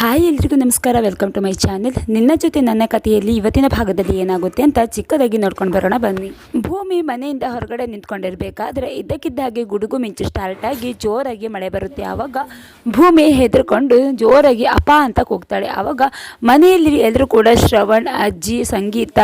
Hi ಎಲ್ರಿಗೂ ನಮಸ್ಕಾರ. Welcome to my channel ನಿನ್ನ ಜೊತೆ ನನ್ನ ಕಥೆಯಲ್ಲಿ ಇವತ್ತಿನ ಭಾಗದಲ್ಲಿ ಏನಾಗುತ್ತೆ ಅಂತ ಚಿಕ್ಕದಾಗಿ ನೋಡ್ಕೊಂಡು ಬರೋಣ. ಬನ್ನಿ. ಭೂಮಿ ಮನೆಯಿಂದ ಹೊರಗಡೆ ನಿಂತ್ಕೊಂಡಿರ್ಬೇಕಾದ್ರೆ ಇದ್ದಕ್ಕಿದ್ದ ಹಾಗೆ ಗುಡುಗು ಮಿಂಚು ಸ್ಟಾರ್ಟ್ ಆಗಿ ಜೋರಾಗಿ ಮಳೆ ಬರುತ್ತೆ. ಆವಾಗ ಭೂಮಿ ಹೆದರ್ಕೊಂಡು ಜೋರಾಗಿ ಅಪ್ಪ ಅಂತ ಕೂಗ್ತಾಳೆ. ಆವಾಗ ಮನೆಯಲ್ಲಿ ಎಲ್ಲರೂ ಕೂಡ ಶ್ರವಣ್, ಅಜ್ಜಿ, ಸಂಗೀತ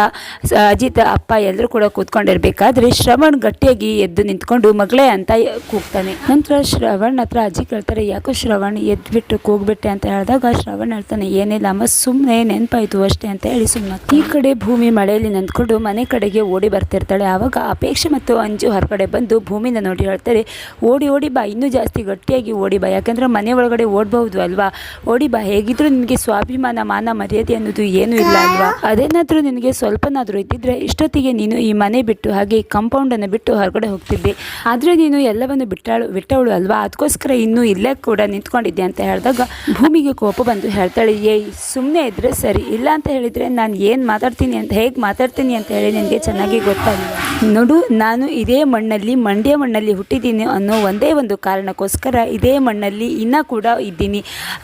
ಅಜಿತ, ಅಪ್ಪ ಎಲ್ಲರೂ ಕೂಡ ಕೂತ್ಕೊಂಡಿರ್ಬೇಕಾದ್ರೆ ಶ್ರವಣ್ ಗಟ್ಟಿಯಾಗಿ ಎದ್ದು ನಿಂತ್ಕೊಂಡು ಮಗಳೇ ಅಂತ ಕೂಗ್ತಾನೆ. ನಂತರ ಶ್ರವಣ್ ಹತ್ರ ಅಜ್ಜಿ ಕೇಳ್ತಾರೆ, ಯಾಕೋ ಶ್ರವಣ್ ಎದ್ಬಿಟ್ಟು ಕೂಗ್ಬಿಟ್ಟೆ? ಅಂತ ಹೇಳಿದಾಗ ಶ್ರವಣ್ ಹೇಳ್ತಾನೆ ಏನಿಲ್ಲ ಅಮ್ಮ ಸುಮ್ಮನೆ ನೆನಪಾಯ್ತು ಅಷ್ಟೇ ಅಂತ ಹೇಳಿ ಸುಮ್ಮನೆ ಈ ಕಡೆ ಭೂಮಿ ಮಳೆಯಲ್ಲಿ ನಂದ್ಕೊಂಡು ಮನೆ ಕಡೆಗೆ ಓಡಿ ಬರ್ತಿರ್ತಾಳೆ. ಆವಾಗ ಅಪೇಕ್ಷೆ ಮತ್ತು ಅಂಜು ಹೊರಗಡೆ ಬಂದು ಭೂಮಿನ ನೋಡಿ ಹೇಳ್ತಾರೆ, ಓಡಿ ಓಡಿ ಬಾ, ಇನ್ನೂ ಜಾಸ್ತಿ ಗಟ್ಟಿಯಾಗಿ ಓಡಿ ಬಾ, ಯಾಕಂದ್ರೆ ಮನೆ ಒಳಗಡೆ ಓಡಬಹುದು ಅಲ್ವಾ? ಓಡಿ ಬಾ, ಹೇಗಿದ್ರು ನಿನಗೆ ಸ್ವಾಭಿಮಾನ, ಮಾನ, ಮರ್ಯಾದೆ ಅನ್ನೋದು ಏನೂ ಇಲ್ಲ ಅಲ್ವಾ? ಅದೇನಾದ್ರೂ ನಿನಗೆ ಸ್ವಲ್ಪನಾದ್ರೂ ಇದ್ದಿದ್ರೆ ಇಷ್ಟೊತ್ತಿಗೆ ನೀನು ಈ ಮನೆ ಬಿಟ್ಟು ಹಾಗೆ ಈ ಕಾಂಪೌಂಡ್ ಅನ್ನು ಬಿಟ್ಟು ಹೊರಗಡೆ ಹೋಗ್ತಿದ್ದೆ. ಆದ್ರೆ ನೀನು ಎಲ್ಲವನ್ನು ಬಿಟ್ಟಾಳು, ಬಿಟ್ಟವಳು ಅಲ್ವಾ? ಅದಕ್ಕೋಸ್ಕರ ಇನ್ನೂ ಇಲ್ಲೇ ಕೂಡ ನಿಂತ್ಕೊಂಡಿದ್ದೆ ಅಂತ ಹೇಳಿದಾಗ ಭೂಮಿಗೆ ಕೋಪ ಬಂದು ಹೇಳ್ತಾಳೆ, ಏಯ್ ಸುಮ್ಮನೆ ಇದ್ದರೆ ಸರಿ, ಇಲ್ಲ ಅಂತ ಹೇಳಿದರೆ ನಾನು ಏನು ಮಾತಾಡ್ತೀನಿ ಅಂತ, ಹೇಗೆ ಮಾತಾಡ್ತೀನಿ ಅಂತ ಹೇಳಿ ನನಗೆ ಚೆನ್ನಾಗಿ ಗೊತ್ತಾಗಿಲ್ಲ ನೋಡು, ನಾನು ಇದೇ ಮಣ್ಣಲ್ಲಿ, ಮಂಡ್ಯ ಮಣ್ಣಲ್ಲಿ ಹುಟ್ಟಿದ್ದೀನಿ ಅನ್ನೋ ಒಂದೇ ಒಂದು ಕಾರಣಕ್ಕೋಸ್ಕರ ಇದೇ ಮಣ್ಣಲ್ಲಿ ಇನ್ನೂ ಕೂಡ ಇದ್ದೀನಿ.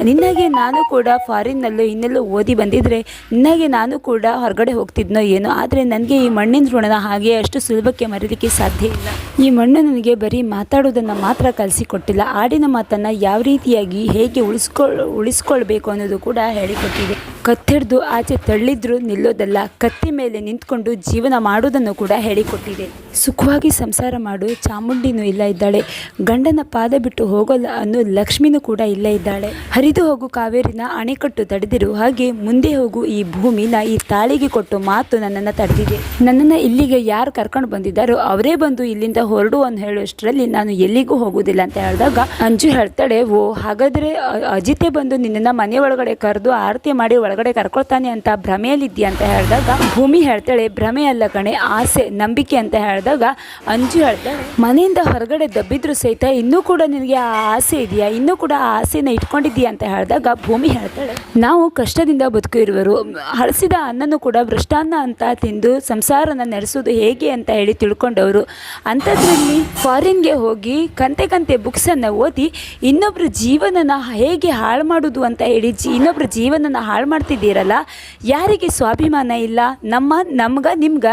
ನಿನ್ನಾಗೆ ನಾನು ಕೂಡ ಫಾರಿನ್ನಲ್ಲೂ ಇನ್ನೆಲ್ಲೋ ಓದಿ ಬಂದಿದ್ದರೆ ನಿನ್ನಾಗೆ ನಾನು ಕೂಡ ಹೊರಗಡೆ ಹೋಗ್ತಿದ್ನೋ ಏನೋ, ಆದರೆ ನನಗೆ ಈ ಮಣ್ಣಿನ ಋಣನ ಹಾಗೆ ಅಷ್ಟು ಸುಲಭಕ್ಕೆ ಮರೀಲಿಕ್ಕೆ ಸಾಧ್ಯ ಇಲ್ಲ. ಈ ಮಣ್ಣು ನನಗೆ ಬರೀ ಮಾತಾಡೋದನ್ನು ಮಾತ್ರ ಕಲಿಸಿಕೊಟ್ಟಿಲ್ಲ. ಆಡಿನ ಮಾತನ್ನು ಯಾವ ರೀತಿಯಾಗಿ ಹೇಗೆ ಉಳಿಸ್ಕೊಳ್ ಉಳಿಸ್ಕೊಳ್ಬೇಕು ಅನ್ನೋದು ಕೂಡ ಹೇಳಿಕೊಟ್ಟಿದೆ. ಕತ್ತಿಡ್ದು ಆಚೆ ತಳ್ಳಿದ್ರು ನಿಲ್ಲೋದಲ್ಲ, ಕತ್ತಿ ಮೇಲೆ ನಿಂತ್ಕೊಂಡು ಜೀವನ ಮಾಡೋದನ್ನು ಕೂಡ ಹೇಳಿಕೊಟ್ಟಿದೆ. ಸುಖವಾಗಿ ಸಂಸಾರ ಮಾಡು, ಚಾಮುಂಡಿನೂ ಇಲ್ಲ ಇದ್ದಾಳೆ. ಗಂಡನ ಪಾದ ಬಿಟ್ಟು ಹೋಗಲ್ಲ ಅನ್ನೋ ಲಕ್ಷ್ಮಿನೂ ಕೂಡ ಇಲ್ಲ ಇದ್ದಾಳೆ. ಹರಿದು ಹೋಗು ಕಾವೇರಿನ ಅಣೆಕಟ್ಟು ತಡೆದಿರು. ಹಾಗೆ ಮುಂದೆ ಹೋಗು ಈ ಭೂಮಿನ, ಈ ತಾಳಿಗೆ ಕೊಟ್ಟು ಮಾತು ನನ್ನನ್ನು ತಡೆದಿದೆ. ನನ್ನನ್ನು ಇಲ್ಲಿಗೆ ಯಾರು ಕರ್ಕೊಂಡು ಬಂದಿದ್ದಾರೋ ಅವರೇ ಬಂದು ಇಲ್ಲಿಂದ ಹೊರಡು ಅಂತ ಹೇಳೋಷ್ಟರಲ್ಲಿ ನಾನು ಎಲ್ಲಿಗೂ ಹೋಗುವುದಿಲ್ಲ ಅಂತ ಹೇಳಿದಾಗ ಅಂಜು ಹೇಳ್ತಾಳೆ, ಓ, ಹಾಗಾದರೆ ಅಜಿತೆ ಬಂದು ನಿನ್ನನ್ನು ಮನೆ ಒಳಗಡೆ ಕರೆದು ಆರತಿ ಮಾಡಿ ಒಳಗಡೆ ಕರ್ಕೊಳ್ತಾನೆ ಅಂತ ಭ್ರಮೆಯಲ್ಲಿದ್ದೀಯ ಅಂತ ಹೇಳಿದಾಗ ಭೂಮಿ ಹೇಳ್ತಾಳೆ, ಭ್ರಮೆ ಅಲ್ಲ ಕಣೆ, ಆಸೆ, ನಂಬಿಕೆ ಅಂತ ಹೇಳಿದಾಗ ಅಂಜು ಹೇಳ್ತಾಳೆ ಮನೆಯಿಂದ ಹೊರಗಡೆ ದಬ್ಬಿದ್ರು ಸಹಿತ ಇನ್ನೂ ಕೂಡ ನಿನಗೆ ಆ ಆಸೆ ಇದೆಯಾ? ಇನ್ನೂ ಕೂಡ ಆ ಆಸೆನ ಇಟ್ಕೊಂಡಿದ್ದೀಯಾ? ಅಂತ ಹೇಳಿದಾಗ ಭೂಮಿ ಹೇಳ್ತಾಳೆ, ನಾವು ಕಷ್ಟದಿಂದ ಬದುಕಿರುವರು. ಹಳಸಿದ ಅನ್ನನೂ ಕೂಡ ಭ್ರಷ್ಟಾನ್ನ ಅಂತ ತಿಂದು ಸಂಸಾರನ ನಡೆಸೋದು ಹೇಗೆ ಅಂತ ಹೇಳಿ ತಿಳ್ಕೊಂಡವರು. ಅಂಥದ್ರಲ್ಲಿ ಫಾರಿನ್ಗೆ ಹೋಗಿ ಕಂತೆ ಕಂತೆ ಬುಕ್ಸನ್ನು ಓದಿ ಇನ್ನೊಬ್ಬರ ಜೀವನನ ಹೇಗೆ ಹಾಳು ಮಾಡೋದು ಅಂತ ಹೇಳಿ ಜಿ ಇನ್ನೊಬ್ಬರ ಜೀವನನ ಹಾಳು ಮಾಡ್ತಿದ್ದೀರಲ್ಲ, ಯಾರಿಗೆ ಸ್ವಾಭಿಮಾನ ಇಲ್ಲ? ನಮ್ಮ, ನಮ್ಗೆ, ನಿಮ್ಗ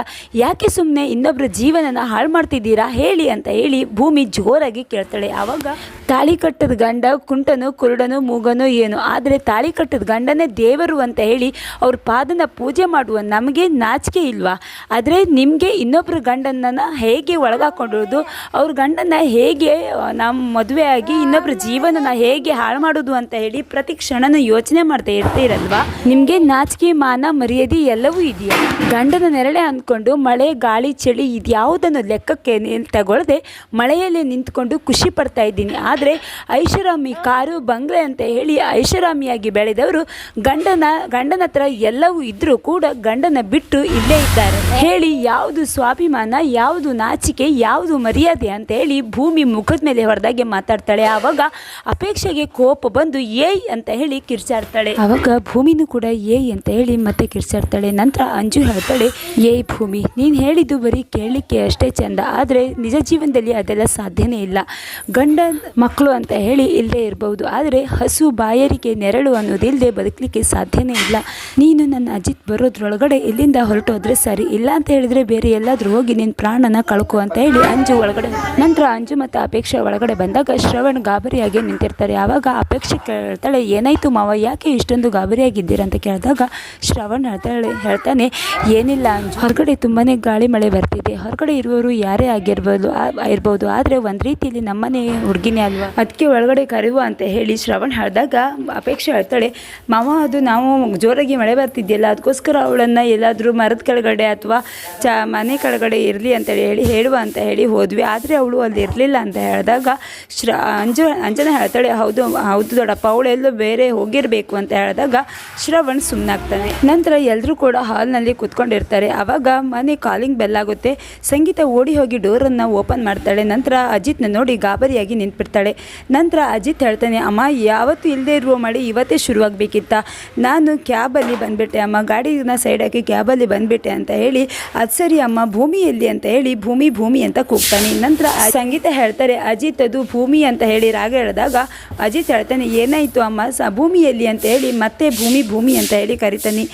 ಯಾಕೆ ಸುಮ್ಮನೆ ಇನ್ನೊಬ್ಬರ ಜೀವನನ ಹಾಳು ಮಾಡ್ತಿದ್ದೀರಾ ಹೇಳಿ ಅಂತ ಹೇಳಿ ಭೂಮಿ ಜೋರಾಗಿ ಕೇಳ್ತಾಳೆ. ಆವಾಗ ತಾಳಿ ಕಟ್ಟದ ಗಂಡ ಕುಂಟನು, ಕುರುಡನು, ಮೂಗನು, ಏನು? ಆದರೆ ತಾಳಿ ಕಟ್ಟದ ಗಂಡನೇ ದೇವರು ಅಂತ ಹೇಳಿ ಅವ್ರ ಪಾದನ ಪೂಜೆ ಮಾಡುವ ನಮಗೆ ನಾಚಿಕೆ ಇಲ್ವಾ? ಆದರೆ ನಿಮಗೆ ಇನ್ನೊಬ್ಬರ ಗಂಡನನ್ನು ಹೇಗೆ ಒಳಗಾಕೊಂಡಿರೋದು ಅವ್ರ ಗಂಡನ ಹೇಗೆ ನಮ್ಮ ಮದುವೆ ಆಗಿ ಇನ್ನೊಬ್ಬರ ಜೀವನನ ಹೇಗೆ ಹಾಳು ಮಾಡೋದು ಅಂತ ಹೇಳಿ ಪ್ರತಿ ಕ್ಷಣನೂ ಯೋಚನೆ ಮಾಡ್ತಾ ಇರ್ತೀರಲ್ವಾ? ನಿಮಗೆ ನಾಚಿಕೆ, ಮಾನ, ಮರ್ಯಾದೆ ಎಲ್ಲವೂ ಇದೆಯಾ? ಗಂಡನ ನೆರಳೆ ಅಂದ್ಕೊಂಡು ಮಳೆ, ಗಾಳಿ, ಚಳಿ ಇದ್ಯಾವುದನ್ನು ಲೆಕ್ಕಕ್ಕೆ ತಗೊಳ್ಳದೆ ಮಳೆಯಲ್ಲಿ ನಿಂತ್ಕೊಂಡು ಖುಷಿ ಪಡ್ತಾ ಇದ್ದೀನಿ. ಆದರೆ ಐಷಾರಾಮಿ ಕಾರು ಬಂಗ್ಲೆ ಅಂತ ಹೇಳಿ ಐಷಾರಾಮಿಯಾಗಿ ಬೆಳೆದವರು ಗಂಡನ ಗಂಡನ ಹತ್ರ ಎಲ್ಲವೂ ಇದ್ದರೂ ಕೂಡ ಗಂಡನ ಬಿಟ್ಟು ಇಲ್ಲೇ ಇದ್ದಾರೆ. ಹೇಳಿ ಯಾವುದು ಸ್ವಾಭಿಮಾನ, ಯಾವುದು ನಾಚಿಕೆ, ಯಾವುದು ಮರ್ಯಾದೆ ಅಂತ ಹೇಳಿ ಭೂಮಿ ಮುಖದ ಮೇಲೆ ಹೊರದಾಗೆ ಮಾತಾಡ್ತಾಳೆ. ಆವಾಗ ಅಪೇಕ್ಷೆಗೆ ಕೋಪ ಬಂದು ಏಯ್ ಅಂತ ಹೇಳಿ ಕಿರ್ಚಾಡ್ತಾಳೆ. ಆವಾಗ ಭೂಮಿನೂ ಕೂಡ ಏಯ್ ಅಂತ ಹೇಳಿ ಮತ್ತೆ ಕಿರ್ಚಾಡ್ತಾಳೆ. ನಂತರ ಅಂಜು ಹೇಳ್ತಾಳೆ, ಏಯ್ ಭೂಮಿ, ನೀನು ಹೇಳಿದ್ದು ಬರೀ ಕೇಳಲಿಕ್ಕೆ ಅಷ್ಟೇ ಚಂದ. ಆದರೆ ನಿಜ ಜೀವನದಲ್ಲಿ ಅದೆಲ್ಲ ಸಾಧ್ಯನೇ ಇಲ್ಲ. ಗಂಡ ಮಕ್ಕಳು ಅಂತ ಹೇಳಿ ಇಲ್ಲದೆ ಇರಬಹುದು ಆದರೆ ಹಸು ಬಾಯರಿಗೆ ನೆರಳು ಅನ್ನೋದಿಲ್ಲದೆ ಬದುಕಲಿಕ್ಕೆ ಸಾಧ್ಯನೇ ಇಲ್ಲ. ನೀನು ನನ್ನ ಅಜಿತ್ ಬರೋದ್ರೊಳಗಡೆ ಇಲ್ಲಿಂದ ಹೊರಟೋದ್ರೆ ಸರಿ. ಇಲ್ಲ ಅಂತ ಹೇಳಿದ್ರೆ ಬೇರೆ ಎಲ್ಲಾದರೂ ಹೋಗಿ ನಿನ್ನ ಪ್ರಾಣನ ಕಳ್ಕೊ ಅಂತ ಹೇಳಿ ಅಂಜು ಒಳಗಡೆ ನಂತರ ಅಂಜು ಮತ್ತು ಅಪೇಕ್ಷೆ ಒಳಗಡೆ ಬಂದಾಗ ಶ್ರವಣ್ ಗಾಬರಿಯಾಗಿ ನಿಂತಿರ್ತಾರೆ. ಆವಾಗ ಅಪೇಕ್ಷೆ ಕೇಳ್ತಾಳೆ, ಏನಾಯಿತು ಮಾವ, ಯಾಕೆ ಇಷ್ಟೊಂದು ಗಾಬರಿಯಾಗಿದ್ದೀರ? ಅಂತ ಕೇಳಿದಾಗ ಶ್ರವಣ್ ಹೇಳ್ತಾಳೆ ಹೇಳ್ತಾನೆ, ಏನಿಲ್ಲ ಅಂಜು, ಹೊರಗಡೆ ತುಂಬಾ ಗಾಳಿ ಮಳೆ ಬರ್ತಿದೆ. ಹೊರಗಡೆ ಇರುವವರು ಯಾರೇ ಆಗಿರ್ಬೋದು ಇರ್ಬೋದು. ಆದರೆ ಒಂದು ರೀತಿಯಲ್ಲಿ ನಮ್ಮನೆ ಹುಡುಗಿನೇ ಅದಕ್ಕೆ ಒಳಗಡೆ ಕರೆಯುವ ಅಂತ ಹೇಳಿ ಶ್ರವಣ್ ಹೇಳಿದಾಗ ಅಪೇಕ್ಷೆ ಹೇಳ್ತಾಳೆ, ಮಾವ, ಅದು ನಾವು ಜೋರಾಗಿ ಮಳೆ ಬರ್ತಿದ್ಯಲ್ಲ ಅದಕ್ಕೋಸ್ಕರ ಅವಳನ್ನು ಎಲ್ಲಾದರೂ ಮರದ ಕೆಳಗಡೆ ಅಥವಾ ಚ, ಮನೆ ಕೆಳಗಡೆ ಇರಲಿ ಅಂತ ಹೇಳಿ ಹೇಳುವ ಅಂತ ಹೇಳಿ ಹೋದ್ವಿ. ಆದರೆ ಅವಳು ಅಲ್ಲಿ ಇರಲಿಲ್ಲ ಅಂತ ಹೇಳಿದಾಗ ಶ್ರ, ಅಂಜ, ಅಂಜನ ಹೇಳ್ತಾಳೆ, ಹೌದು ಹೌದು ದೊಡ್ಡಪ್ಪ, ಅವಳೆಲ್ಲೋ ಬೇರೆ ಹೋಗಿರಬೇಕು ಅಂತ ಹೇಳಿದಾಗ ಶ್ರವಣ್ ಸುಮ್ಮನಾಗ್ತಾನೆ ನಂತರ ಎಲ್ಲರೂ ಕೂಡ ಹಾಲ್ನಲ್ಲಿ ಕುತ್ಕೊಂಡಿರ್ತಾರೆ. ಆವಾಗ ಮನೆ ಕಾಲಿಂಗ್ ಬೆಲ್ ಆಗುತ್ತೆ ಸಂಗೀತ ಓಡಿ ಹೋಗಿ ಡೋರನ್ನು ಓಪನ್ ಮಾಡ್ತಾಳೆ. ನಂತರ ಅಜಿತ್ನ ನೋಡಿ ಗಾಬರಿಯಾಗಿ ನಿಂತ್ಬಿಡ್ತಾಳೆ. ಹೇಳ್ತಾಳೆ. ನಂತರ ಅಜಿತ್ ಹೇಳ್ತಾನೆ, ಅಮ್ಮ, ಯಾವತ್ತೂ ಇಲ್ಲದೆ ಇರುವ ಮಳೆ ಇವತ್ತೇ ಶುರುವಾಗಬೇಕಿತ್ತ. ನಾನು ಕ್ಯಾಬಲ್ಲಿ ಬಂದುಬಿಟ್ಟೆ, ಅಮ್ಮ, ಗಾಡಿನ ಸೈಡ್ ಹಾಕಿ ಕ್ಯಾಬಲ್ಲಿ ಬಂದುಬಿಟ್ಟೆ ಅಂತ ಹೇಳಿ, ಅದು ಸರಿ ಅಮ್ಮ ಭೂಮಿಯಲ್ಲಿ ಅಂತ ಹೇಳಿ, ಭೂಮಿ ಭೂಮಿ ಅಂತ ಕೂಗ್ತಾನೆ. ನಂತರ ಸಂಗೀತ ಹೇಳ್ತಾರೆ, ಅಜಿತ್, ಅದು ಭೂಮಿ ಅಂತ ಹೇಳಿ ರಾಗ ಹೇಳಿದಾಗ ಅಜಿತ್ ಹೇಳ್ತಾನೆ, ಏನಾಯಿತು ಅಮ್ಮ, ಸ ಭೂಮಿಯಲ್ಲಿ ಅಂತ ಹೇಳಿ, ಮತ್ತೆ ಭೂಮಿ ಭೂಮಿ ಅಂತ ಹೇಳಿ ಕರಿತಾನೆ.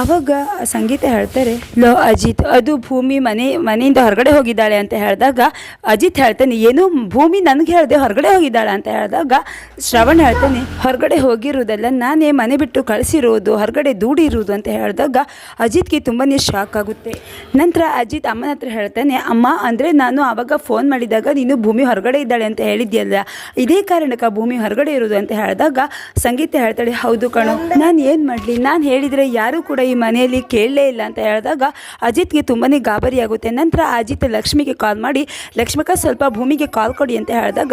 ಅವಾಗ ಸಂಗೀತ ಹೇಳ್ತಾರೆ, ಲೋ ಅಜಿತ್, ಅದು ಭೂಮಿ ಮನೆ, ಮನೆಯಿಂದ ಹೊರಗಡೆ ಹೋಗಿದ್ದಾಳೆ ಅಂತ ಹೇಳಿದಾಗ ಅಜಿತ್ ಹೇಳ್ತಾನೆ, ಏನು ಭೂಮಿ ನನಗೆ ಹೇಳಿದೆ ಹೊರಗಡೆ ಹೋಗಿದ್ದಾಳೆ ಅಂತ ಹೇಳಿದಾಗ ಶ್ರವಣ್ ಹೇಳ್ತಾನೆ, ಹೊರಗಡೆ ಹೋಗಿರೋದಲ್ಲ ನಾನೇ ಮನೆ ಬಿಟ್ಟು ಕಳಿಸಿರೋದು ಹೊರಗಡೆ ದೂಡಿರೋದು ಅಂತ ಹೇಳಿದಾಗ ಅಜಿತ್ಗೆ ತುಂಬಾ ಶಾಕ್ ಆಗುತ್ತೆ. ನಂತರ ಅಜಿತ್ ಅಮ್ಮನ ಹತ್ರ ಹೇಳ್ತಾನೆ, ಅಮ್ಮ, ಅಂದರೆ ನಾನು ಆವಾಗ ಫೋನ್ ಮಾಡಿದಾಗ ನೀನು ಭೂಮಿ ಹೊರಗಡೆ ಇದ್ದಾಳೆ ಅಂತ ಹೇಳಿದ್ಯಲ್ಲ, ಇದೇ ಕಾರಣಕ್ಕೆ ಭೂಮಿ ಹೊರಗಡೆ ಇರೋದು ಅಂತ ಹೇಳಿದಾಗ ಸಂಗೀತ ಹೇಳ್ತಾಳೆ, ಹೌದು ಕಣೋ, ನಾನು ಏನು ಮಾಡಲಿ, ನಾನು ಹೇಳಿದರೆ ಯಾರೂ ಕೂಡ ಈ ಮನೆಯಲ್ಲಿ ಕೇಳಲೇ ಇಲ್ಲ ಅಂತ ಹೇಳಿದಾಗ ಅಜಿತ್ಗೆ ತುಂಬಾ ಗಾಬರಿ ಆಗುತ್ತೆ ನಂತರ ಅಜಿತ್ ಲಕ್ಷ್ಮಿಗೆ ಕಾಲ್ ಮಾಡಿ ಲಕ್ಷ್ಮಿಕ ಸ್ವಲ್ಪ ಭೂಮಿಗೆ ಕಾಲ್ ಕೊಡಿ ಅಂತ ಹೇಳಿದಾಗ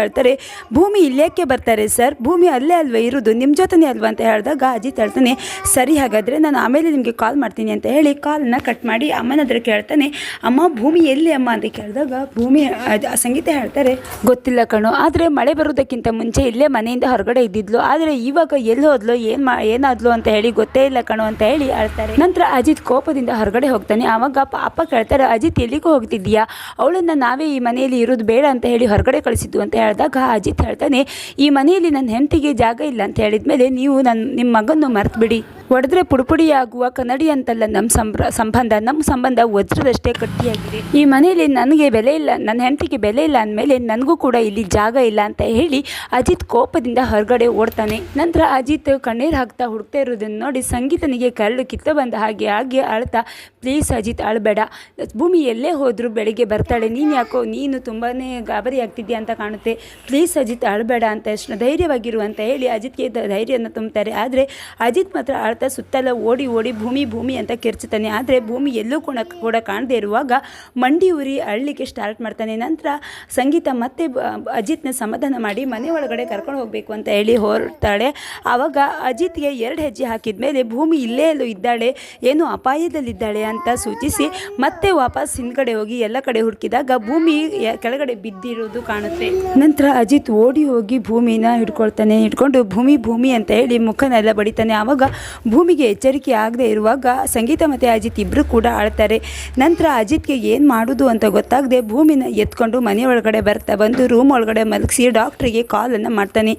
ಹೇಳ್ತಾರೆ, ಭೂಮಿ ಇಲ್ಲೇಕೆ ಬರ್ತಾರೆ ಸರ್. ಭೂಮಿ ಅಲ್ಲೇ ಅಲ್ವಾ ಇರೋದು ನಿಮ್ಮ ಜೊತೆನೇ ಅಲ್ವಾ? ಅಂತ ಹೇಳಿದಾಗ ಅಜಿತ್ ಹೇಳ್ತಾನೆ, ಸರಿ ಹಾಗಾದರೆ ನಾನು ಆಮೇಲೆ ನಿಮಗೆ ಕಾಲ್ ಮಾಡ್ತೀನಿ ಅಂತ ಹೇಳಿ ಕಾಲನ್ನ ಕಟ್ ಮಾಡಿ ಅಮ್ಮನ ಹತ್ರ ಕೇಳ್ತಾನೆ, ಅಮ್ಮ, ಭೂಮಿ ಎಲ್ಲಿ ಅಮ್ಮ? ಅಂತ ಕೇಳಿದಾಗ ಭೂಮಿ ಸಂಗೀತ ಹೇಳ್ತಾರೆ, ಗೊತ್ತಿಲ್ಲ ಕಣೋ. ಆದರೆ ಮಳೆ ಬರೋದಕ್ಕಿಂತ ಮುಂಚೆ ಇಲ್ಲೇ ಮನೆಯಿಂದ ಹೊರಗಡೆ ಇದ್ದಿದ್ಲು. ಆದರೆ ಇವಾಗ ಎಲ್ಲಿ ಹೋದ್ಲು? ಏನು ಮಾ, ಏನಾದ್ಲು ಅಂತ ಹೇಳಿ ಗೊತ್ತೇ ಇಲ್ಲ ಕಣು ಅಂತ ಹೇಳಿ ಹೇಳ್ತಾರೆ. ನಂತರ ಅಜಿತ್ ಕೋಪದಿಂದ ಹೊರಗಡೆ ಹೋಗ್ತಾನೆ. ಆವಾಗ ಪಾಪ ಕೇಳ್ತಾರೆ, ಅಜಿತ್ ಎಲ್ಲಿಗೂ ಹೋಗ್ತಿದ್ಯಾ ಅವಳನ್ನ ನಾವೇ ಈ ಮನೆಯಲ್ಲಿ ಇರೋದು ಬೇಡ ಅಂತ ಹೇಳಿ ಹೊರಗಡೆ ಕಳಿಸಿದ್ದು ಅಂತ ಹೇಳಿದಾಗ ಅಜಿತ್ ಹೇಳ್ತಾನೆ, ಈ ಮನೆಯಲ್ಲಿ ನನ್ನ ಹೆಂಡತಿಗೆ ಜಾಗ ಇಲ್ಲ ಅಂತ ಹೇಳಿದ ಮೇಲೆ ನೀವು ನನ್ನ ನಿಮ್ಮ ಮಗನ್ನು ಮರೆತು ಬಿಡಿ ಹೊಡೆದ್ರೆ ಪುಡಿಪುಡಿಯಾಗುವ ಕನ್ನಡಿ ಅಂತಲ್ಲ ನಮ್ಮ ಸಂಬ್ರ, ಸಂಬಂಧ. ನಮ್ಮ ಸಂಬಂಧ ವಜ್ರದಷ್ಟೇ ಕಟ್ಟಿಯಾಗಿದೆ ಈ ಮನೆಯಲ್ಲಿ ನನಗೆ ಬೆಲೆ ಇಲ್ಲ ನನ್ನ ಹೆಂಡತಿಗೆ ಬೆಲೆ ಇಲ್ಲ ಅಂದಮೇಲೆ ನನಗೂ ಕೂಡ ಇಲ್ಲಿ ಜಾಗ ಇಲ್ಲ ಅಂತ ಹೇಳಿ ಅಜಿತ್ ಕೋಪದಿಂದ ಹೊರಗಡೆ ಓಡ್ತಾನೆ. ನಂತರ ಅಜಿತ್ ಕಣ್ಣೀರು ಹಾಕ್ತಾ ಹುಡುಕ್ತಾ ಇರೋದನ್ನು ನೋಡಿ ಸಂಗೀತನಿಗೆ ಕರಳು ಕಿತ್ತ ಬಂದ ಹಾಗೆ ಹಾಗೆ ಅಳ್ತಾ, ಪ್ಲೀಸ್ ಅಜಿತ್, ಅಳಬೇಡ. ಭೂಮಿ ಎಲ್ಲೇ ಹೋದರೂ ಬೆಳಿಗ್ಗೆ ಬರ್ತಾಳೆ. ನೀನು ಯಾಕೋ, ನೀನು ತುಂಬಾ ಗಾಬರಿ ಆಗ್ತಿದ್ಯಾ ಅಂತ ಕಾಣುತ್ತೆ. ಪ್ಲೀಸ್ ಅಜಿತ್, ಅಳಬೇಡ ಅಂತ ಎಷ್ಟು ಧೈರ್ಯವಾಗಿರು ಅಂತ ಹೇಳಿ ಅಜಿತ್ಗೆ ಧೈರ್ಯನ ತುಂಬ್ತಾರೆ. ಆದರೆ ಅಜಿತ್ ಮಾತ್ರ ಅಳ್ತಾ ಸುತ್ತಲ ಓಡಿ ಓಡಿ ಭೂಮಿ ಭೂಮಿ ಅಂತ ಕಿರ್ಚುತ್ತಾನೆ. ಆದರೆ ಭೂಮಿ ಎಲ್ಲೂ ಕೂಡ ಕೂಡ ಕಾಣದೇ ಇರುವಾಗ ಮಂಡಿ ಉರಿ ಅಳ್ಳಿಕ್ಕೆ ಸ್ಟಾರ್ಟ್ ಮಾಡ್ತಾನೆ. ನಂತರ ಸಂಗೀತ ಮತ್ತೆ ಅಜಿತ್ನ ಸಮಾಧಾನ ಮಾಡಿ ಮನೆ ಒಳಗಡೆ ಕರ್ಕೊಂಡು ಹೋಗಬೇಕು ಅಂತ ಹೇಳಿ ಹೊರಡ್ತಾಳೆ. ಆವಾಗ ಅಜಿತ್ಗೆ ಎರಡು ಹೆಜ್ಜೆ ಹಾಕಿದ ಮೇಲೆ ಭೂಮಿ ಇಲ್ಲೇ ಎಲ್ಲೋ ಇದ್ದಾಳೆ, ಏನು ಅಪಾಯದಲ್ಲಿದ್ದಾಳೆ ಅಂತ ಸೂಚಿಸಿ ಮತ್ತೆ ವಾಪಸ್ ಹಿಂದ್ಗಡೆ ಹೋಗಿ ಎಲ್ಲ ಕಡೆ ಹುಡುಕಿದಾಗ ಭೂಮಿ ಕೆಳಗಡೆ ಬಿದ್ದಿರೋದು ಕಾಣುತ್ತೆ. ನಂತರ ಅಜಿತ್ ಓಡಿ ಹೋಗಿ ಭೂಮಿನ ಹಿಡ್ಕೊಳ್ತಾನೆ. ಹಿಡ್ಕೊಂಡು ಭೂಮಿ ಭೂಮಿ ಅಂತ ಹೇಳಿ ಮುಖನೆಲ್ಲ ಬಡಿತಾನೆ. ಆವಾಗ ಭೂಮಿಗೆ ಎಚ್ಚರಿಕೆ ಆಗದೆ ಇರುವಾಗ ಸಂಗೀತ ಮತ್ತು ಅಜಿತ್ ಇಬ್ಬರು ಕೂಡ ಆಳ್ತಾರೆ. ನಂತರ ಅಜಿತ್ಗೆ ಏನು ಮಾಡೋದು ಅಂತ ಗೊತ್ತಾಗದೆ ಭೂಮಿನ ಎತ್ಕೊಂಡು ಮನೆ ಒಳಗಡೆ ಬರ್ತಾ ಬಂದು ರೂಮ್ ಒಳಗಡೆ ಮಲಗಿಸಿ ಡಾಕ್ಟ್ರಿಗೆ ಕಾಲನ್ನು ಮಾಡ್ತಾನೆ.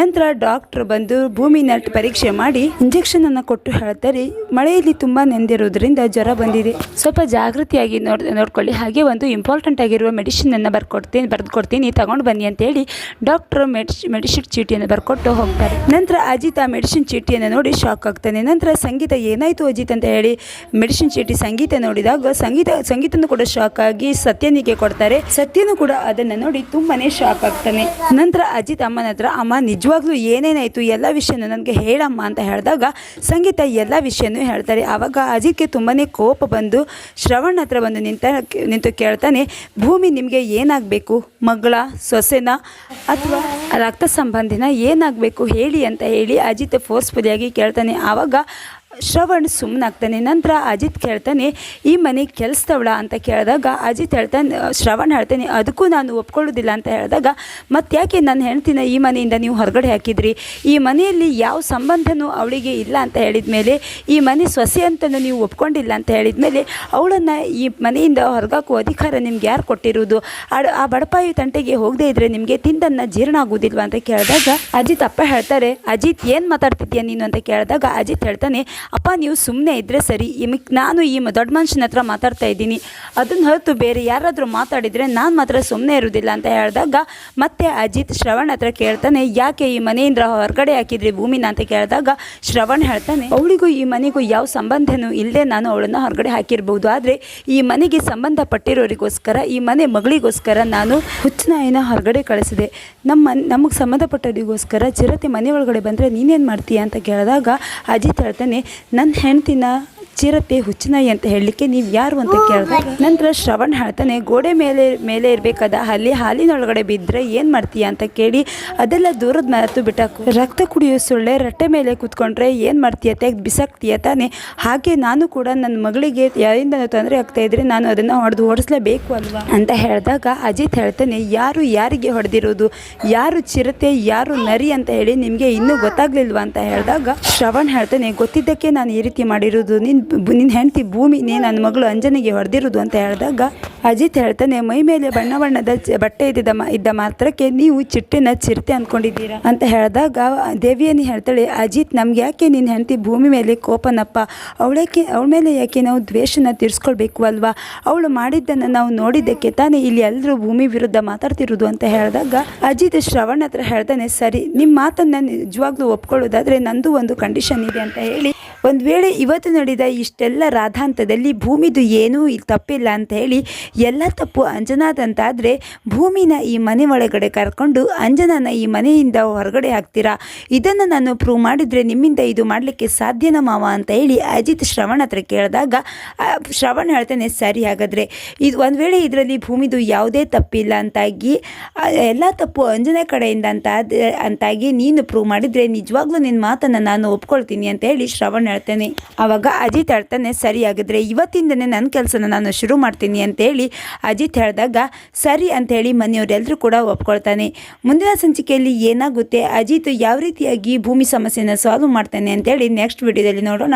ನಂತರ ಡಾಕ್ಟ್ರ್ ಬಂದು ಭೂಮಿನ ಪರೀಕ್ಷೆ ಮಾಡಿ ಇಂಜೆಕ್ಷನನ್ನು ಕೊಟ್ಟು ಹೇಳ್ತಾರೆ. ಮಳೆಯಲ್ಲಿ ತುಂಬ ನೆಂದಿರೋದ್ರಿಂದ ಜ್ವರ ಬಂದಿದೆ. ಸ್ವಲ್ಪ ಜಾಗೃತಿಯಾಗಿ ನೋಡ್, ನೋಡ್ಕೊಳ್ಳಿ. ಹಾಗೆ ಒಂದು ಇಂಪಾರ್ಟೆಂಟ್ ಆಗಿರುವ ಮೆಡಿಸಿನನ್ನು ಬರ್ಕೊಡ್ತೀನಿ ಬರೆದು ಕೊಡ್ತೀನಿ ತಗೊಂಡು ಬನ್ನಿ ಅಂತೇಳಿ ಡಾಕ್ಟ್ರು ಮೆಡಿಸಿ ಮೆಡಿಸಿನ್ ಚೀಟಿಯನ್ನು ಬರ್ಕೊಟ್ಟು ಹೋಗ್ತಾರೆ. ನಂತರ ಅಜಿತ್ ಆ ಮೆಡಿಸಿನ್ ಚೀಟಿಯನ್ನು ನೋಡಿ ಶಾಕ್ ಆಗ್ತಾನೆ ನಂತರ ಸಂಗೀತ ಏನಾಯಿತು ಅಜಿತ್ ಅಂತ ಹೇಳಿ ಮೆಡಿಸಿನ್ ಚೀಟಿ ಸಂಗೀತ ನೋಡಿದಾಗ ಸಂಗೀತ, ಸಂಗೀತನೂ ಕೂಡ ಶಾಕ್ ಆಗಿ ಸತ್ಯನಿಗೆ ಕೊಡ್ತಾರೆ. ಸತ್ಯನೂ ಕೂಡ ಅದನ್ನು ನೋಡಿ ತುಂಬಾನೇ ಶಾಕ್ ಆಗ್ತಾನೆ. ನಂತರ ಅಜಿತ್ ಅಮ್ಮನ ಹತ್ರ, ಅಮ್ಮ, ನಿಜವಾಗ್ಲೂ ಏನೇನಾಯಿತು? ಎಲ್ಲ ವಿಷಯನೂ ನನಗೆ ಹೇಳಮ್ಮ ಅಂತ ಹೇಳಿದಾಗ ಸಂಗೀತ ಎಲ್ಲ ವಿಷಯನೂ ಹೇಳ್ತಾರೆ. ಆವಾಗ ಅಜಿತ್ಗೆ ತುಂಬಾನೇ ಕೋಪ ಬಂದು ಶ್ರವಣ್ ಹತ್ರ ಬಂದು ನಿಂತ, ನಿಂತು ಕೇಳ್ತಾನೆ, ಭೂಮಿ ನಿಮಗೆ ಏನಾಗಬೇಕು? ಮಗಳ, ಸೊಸೆನ? ಅಥವಾ ರಕ್ತ ಸಂಬಂಧಿನ ಏನಾಗಬೇಕು? ಹೇಳಿ ಅಂತ ಹೇಳಿ ಅಜಿತ್ ಫೋರ್ಸ್ಫುಲಿಯಾಗಿ ಕೇಳ್ತಾನೆ. ಆವಾಗ ಆವಾಗ ಶ್ರವಣ್ ಸುಮ್ಮನಾಗ್ತಾನೆ ನಂತರ ಅಜಿತ್ ಕೇಳ್ತಾನೆ, ಈ ಮನೆ ಕೆಲಸದವಳ? ಅಂತ ಕೇಳಿದಾಗ ಅಜಿತ್ ಹೇಳ್ತಾನೆ, ಶ್ರವಣ್ ಹೇಳ್ತಾನೆ, ಅದಕ್ಕೂ ನಾನು ಒಪ್ಕೊಳ್ಳೋದಿಲ್ಲ ಅಂತ ಹೇಳಿದಾಗ ಮತ್ತೆ ಯಾಕೆ ನನ್ನ ಹೆಂಡ್ತಿನ ಈ ಮನೆಯಿಂದ ನೀವು ಹೊರಗಡೆ ಹಾಕಿದ್ರಿ? ಈ ಮನೆಯಲ್ಲಿ ಯಾವ ಸಂಬಂಧನೂ ಅವಳಿಗೆ ಇಲ್ಲ ಅಂತ ಹೇಳಿದ ಮೇಲೆ ಈ ಮನೆ ಸೊಸೆ ಅಂತಲೂ ನೀವು ಒಪ್ಕೊಂಡಿಲ್ಲ ಅಂತ ಹೇಳಿದ ಮೇಲೆ ಅವಳನ್ನು ಈ ಮನೆಯಿಂದ ಹೊರಗಾಕುವ ಅಧಿಕಾರ ನಿಮ್ಗೆ ಯಾರು ಕೊಟ್ಟಿರುವುದು ಆ- ಆ ಬಡಪಾಯಿ ತಂಟೆಗೆ ಹೋಗದೇ ಇದ್ರೆ ನಿಮಗೆ ತಿಂದನ್ನು ಜೀರ್ಣ ಆಗೋದಿಲ್ವಾ? ಅಂತ ಕೇಳಿದಾಗ, ಅಜಿತ್ ಅಪ್ಪ ಹೇಳ್ತಾರೆ, ಅಜಿತ್ ಏನು ಮಾತಾಡ್ತಿದ್ಯಾ ನೀನು? ಅಂತ ಕೇಳಿದಾಗ, ಅಜಿತ್ ಹೇಳ್ತಾನೆ ಅಪ್ಪ, ನೀವು ಸುಮ್ಮನೆ ಇದ್ದರೆ ಸರಿ. ಇಮಿಕ್ ನಾನು ಈ ದೊಡ್ಡ ಮನುಷ್ಯನ ಹತ್ರ ಮಾತಾಡ್ತಾ ಇದ್ದೀನಿ. ಅದನ್ನು ಹೊರತು ಬೇರೆ ಯಾರಾದರೂ ಮಾತಾಡಿದರೆ ನಾನು ಮಾತ್ರ ಸುಮ್ಮನೆ ಇರೋದಿಲ್ಲ ಅಂತ ಹೇಳಿದಾಗ ಮತ್ತೆ ಅಜಿತ್ ಶ್ರವಣ್ ಹತ್ರ ಕೇಳ್ತಾನೆ, ಯಾಕೆ ಈ ಮನೆಯಿಂದ ಹೊರಗಡೆ ಹಾಕಿದ್ರಿ ಭೂಮಿನ? ಅಂತ ಕೇಳಿದಾಗ ಶ್ರವಣ್ ಹೇಳ್ತಾನೆ, ಅವಳಿಗೂ ಈ ಮನೆಗೂ ಯಾವ ಸಂಬಂಧನೂ ಇಲ್ಲದೆ ನಾನು ಅವಳನ್ನು ಹೊರಗಡೆ ಹಾಕಿರ್ಬೋದು. ಆದರೆ ಈ ಮನೆಗೆ ಸಂಬಂಧಪಟ್ಟಿರೋರಿಗೋಸ್ಕರ, ಈ ಮನೆ ಮಗಳಿಗೋಸ್ಕರ ನಾನು ಹುಚ್ಚನಾಯಿನ ಹೊರಗಡೆ ಕಳಿಸಿದೆ. ನಮ್ಮ, ನಮಗೆ ಸಂಬಂಧಪಟ್ಟವರಿಗೋಸ್ಕರ ಚಿರತೆ ಮನೆ ಒಳಗಡೆ ಬಂದರೆ ನೀನೇನು ಮಾಡ್ತೀಯ? ಅಂತ ಕೇಳಿದಾಗ ಅಜಿತ್ ಹೇಳ್ತಾನೆ ನನ್ನ ಹೆಂಡ್ತಿನ ಚಿರತೆ ಹುಚ್ಚನಾಯಿ ಅಂತ ಹೇಳಲಿಕ್ಕೆ ನೀವು ಯಾರು ಅಂತ ಕೇಳಿದಾಗ, ನಂತರ ಶ್ರವಣ್ ಹೇಳ್ತಾನೆ, ಗೋಡೆ ಮೇಲೆ ಮೇಲೆ ಇರಬೇಕಾದ ಅಲ್ಲಿ ಹಾಲಿನೊಳಗಡೆ ಬಿದ್ದರೆ ಏನು ಮಾಡ್ತೀಯ ಅಂತ ಕೇಳಿ ಅದೆಲ್ಲ ದೂರದ ಮಾತು ಬಿಟ್ಟಾಕು. ರಕ್ತ ಕುಡಿಯೋ ಸೊಳ್ಳೆ ರಟ್ಟೆ ಮೇಲೆ ಕೂತ್ಕೊಂಡ್ರೆ ಏನು ಮಾಡ್ತೀಯ, ತೆಗೆದು ಬಿಸಾಕ್ತೀಯ ತಾನೆ? ಹಾಗೆ ನಾನು ಕೂಡ ನನ್ನ ಮಗಳಿಗೆ ಯಾರಿಂದ ತೊಂದರೆ ಆಗ್ತಾ ಇದ್ರೆ ನಾನು ಅದನ್ನು ಹೊಡೆದು ಓಡಿಸ್ಲೇಬೇಕು ಅಲ್ವಾ? ಅಂತ ಹೇಳಿದಾಗ ಅಜಿತ್ ಹೇಳ್ತಾನೆ, ಯಾರು ಯಾರಿಗೆ ಹೊಡೆದಿರೋದು? ಯಾರು ಚಿರತೆ, ಯಾರು ನರಿ ಅಂತ ಹೇಳಿ ನಿಮಗೆ ಇನ್ನೂ ಗೊತ್ತಾಗ್ಲಿಲ್ವಾ ಅಂತ ಹೇಳಿದಾಗ ಶ್ರವಣ್ ಹೇಳ್ತಾನೆ, ಗೊತ್ತಿದ್ದಕ್ಕೆ ನಾನು ಈ ರೀತಿ ಮಾಡಿರೋದು, ನಿನ್ ನಿನ್ನ ಹೆಂಡತಿ ಭೂಮಿನೇ ನನ್ನ ಮಗಳು ಅಂಜನಿಗೆ ಹೊಡೆದಿರೋದು ಅಂತ ಹೇಳಿದಾಗ ಅಜಿತ್ ಹೇಳ್ತಾನೆ, ಮೈ ಮೇಲೆ ಬಣ್ಣ ಬಣ್ಣದ ಬಟ್ಟೆ ಇದ್ದಿದ್ದ ಇದ್ದ ಮಾತ್ರಕ್ಕೆ ನೀವು ಚಿಟ್ಟೆನ ಚಿರತೆ ಅಂದ್ಕೊಂಡಿದ್ದೀರಾ ಅಂತ ಹೇಳಿದಾಗ ದೇವಿಯನ್ನು ಹೇಳ್ತಾಳೆ, ಅಜಿತ್, ನಮ್ಗೆ ಯಾಕೆ ನಿನ್ನ ಹೆಂಡತಿ ಭೂಮಿ ಮೇಲೆ ಕೋಪನಪ್ಪ? ಅವಳಕ್ಕೆ ಅವಳ ಮೇಲೆ ಯಾಕೆ ನಾವು ದ್ವೇಷನ ತೀರಿಸ್ಕೊಳ್ಬೇಕು ಅಲ್ವಾ? ಅವಳು ಮಾಡಿದ್ದನ್ನು ನಾವು ನೋಡಿದ್ದಕ್ಕೆ ತಾನೇ ಇಲ್ಲಿ ಎಲ್ಲರೂ ಭೂಮಿ ವಿರುದ್ಧ ಮಾತಾಡ್ತಿರೋದು ಅಂತ ಹೇಳಿದಾಗ ಅಜಿತ್ ಶ್ರವಣ್ ಹತ್ರ ಹೇಳ್ತಾನೆ, ಸರಿ ನಿಮ್ಮ ಮಾತನ್ನು ನಿಜವಾಗ್ಲೂ ಒಪ್ಕೊಳ್ಳೋದಾದರೆ ನಂದು ಒಂದು ಕಂಡೀಷನ್ ಇದೆ ಅಂತ ಹೇಳಿ. ಒಂದು ವೇಳೆ ಇವತ್ತು ನಡೆದ ಇಷ್ಟೆಲ್ಲ ರಾಧಾಂತದಲ್ಲಿ ಭೂಮಿದು ಏನೂ ತಪ್ಪಿಲ್ಲ ಅಂತ ಹೇಳಿ ಎಲ್ಲ ತಪ್ಪು ಅಂಜನಾದಂತಾದರೆ ಭೂಮಿನ ಈ ಮನೆ ಒಳಗಡೆ ಕರ್ಕೊಂಡು ಅಂಜನನ ಈ ಮನೆಯಿಂದ ಹೊರಗಡೆ ಹಾಕ್ತೀರಾ? ಇದನ್ನು ನಾನು ಪ್ರೂವ್ ಮಾಡಿದರೆ ನಿಮ್ಮಿಂದ ಇದು ಮಾಡಲಿಕ್ಕೆ ಸಾಧ್ಯನ ಮಾವ ಅಂತ ಹೇಳಿ ಅಜಿತ್ ಶ್ರವಣ್ ಹತ್ರ ಕೇಳಿದಾಗ ಶ್ರವಣ್ ಹೇಳ್ತಾನೆ, ಸರಿ ಹಾಗಾದರೆ, ಇದು ಒಂದು ವೇಳೆ ಇದರಲ್ಲಿ ಭೂಮಿದು ಯಾವುದೇ ತಪ್ಪಿಲ್ಲ ಅಂತಾಗಿ ಎಲ್ಲ ತಪ್ಪು ಅಂಜನೆ ಕಡೆಯಿಂದ ಅಂತ ಅಂತಾಗಿ ನೀನು ಪ್ರೂವ್ ಮಾಡಿದರೆ ನಿಜವಾಗ್ಲೂ ನಿನ್ನ ಮಾತನ್ನು ನಾನು ಒಪ್ಕೊಳ್ತೀನಿ ಅಂತ ಹೇಳಿ ಶ್ರವಣ್ ಹೇಳ್ತೇನೆ. ಆವಾಗ ಅಜಿತ್ ಹೇಳ್ತಾನೆ, ಸರಿ ಆಗಿದ್ರೆ ಇವತ್ತಿಂದನೇ ನನ್ನ ಕೆಲಸನ ನಾನು ಶುರು ಮಾಡ್ತೀನಿ ಅಂತೇಳಿ ಅಜಿತ್ ಹೇಳಿದಾಗ, ಸರಿ ಅಂತೇಳಿ ಮನೆಯವರೆಲ್ಲರೂ ಕೂಡ ಒಪ್ಕೊಳ್ತಾನೆ. ಮುಂದಿನ ಸಂಚಿಕೆಯಲ್ಲಿ ಏನಾಗುತ್ತೆ, ಅಜಿತ್ ಯಾವ ರೀತಿಯಾಗಿ ಭೂಮಿ ಸಮಸ್ಯೆನ ಸಾಲ್ವ್ ಮಾಡ್ತಾನೆ ಅಂತೇಳಿ ನೆಕ್ಸ್ಟ್ ವಿಡಿಯೋದಲ್ಲಿ ನೋಡೋಣ.